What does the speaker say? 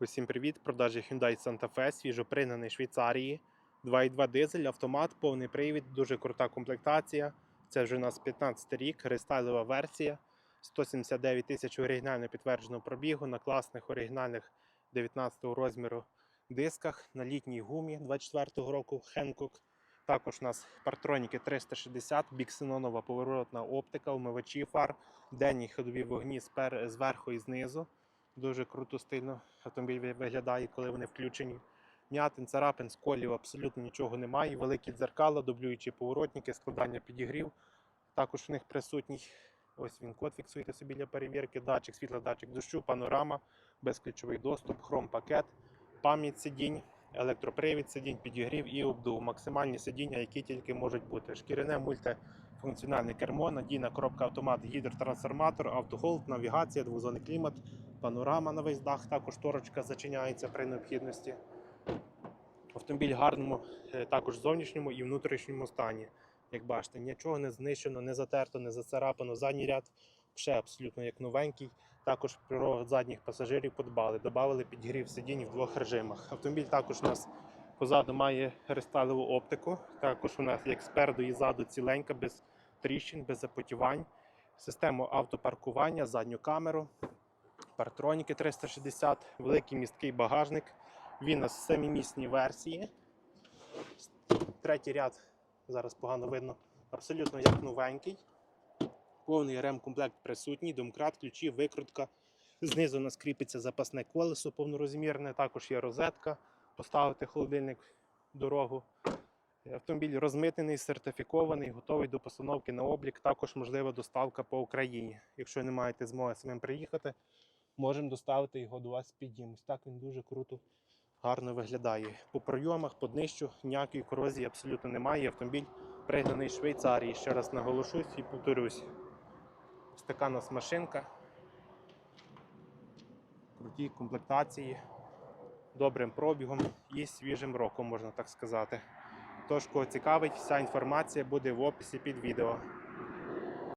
Усім привіт! Продажі Hyundai Santa Fe, свіжопригнаний Швейцарії. 2.2 дизель, автомат, повний привід, дуже крута комплектація. Це вже у нас 15 рік, рестайлова версія. 179 тисяч оригінально підтвердженого пробігу на класних оригінальних 19 розміру дисках на літній гумі 24 року Hankook. Також у нас партроніки 360, біксенонова поворотна оптика, умивачі фар, денні ходові вогні зверху і знизу. Дуже круто стильно автомобіль виглядає, коли вони включені. М'ятин, царапин, сколів абсолютно нічого немає. Великі дзеркала, дублюючі поворотники, складання підігрів. Також в них присутній. Ось він код фіксуєте собі для перевірки. Датчик, світлодатчик дощу, панорама, безключовий доступ, хром-пакет, пам'ять сидінь, електропривід сидінь, підігрів і обдув. Максимальні сидіння, які тільки можуть бути. Шкіряне мультифункціональне кермо, надійна коробка автомат, гідротрансформатор, автохолд, навігація, двозонний клімат, панорама на весь дах, також торочка зачиняється при необхідності. Автомобіль в гарному е, також зовнішньому і внутрішньому стані. Як бачите, нічого не знищено, не затерто, не зацарапано. Задній ряд ще абсолютно як новенький. Також про задніх пасажирів подбали, додали підігрів сидінь в двох режимах. Автомобіль також у нас позаду має рестайлову оптику. Також у нас як спереду і ззаду ціленька, без тріщин, без запотівань. Систему автопаркування, задню камеру, партроніки 360, великий місткий багажник. Він в семимісній версії. Третій ряд, зараз погано видно, абсолютно як новенький. Повний ремкомплект присутній, домкрат, ключі, викрутка. Знизу у нас кріпиться запасне колесо повнорозмірне, також є розетка, поставити холодильник в дорогу. Автомобіль розмитнений, сертифікований, готовий до постановки на облік. Також можлива доставка по Україні. Якщо не маєте змоги самим приїхати, можемо доставити його до вас під дім. Так він дуже круто, гарно виглядає. По пройомах, по днищу ніякої корозії абсолютно немає. Автомобіль пригнаний Швейцарії. Ще раз наголошусь і повторюсь. Ось така у нас машинка. Круті комплектації, добрим пробігом і свіжим роком, можна так сказати. Тож, кого цікавить, вся інформація буде в описі під відео.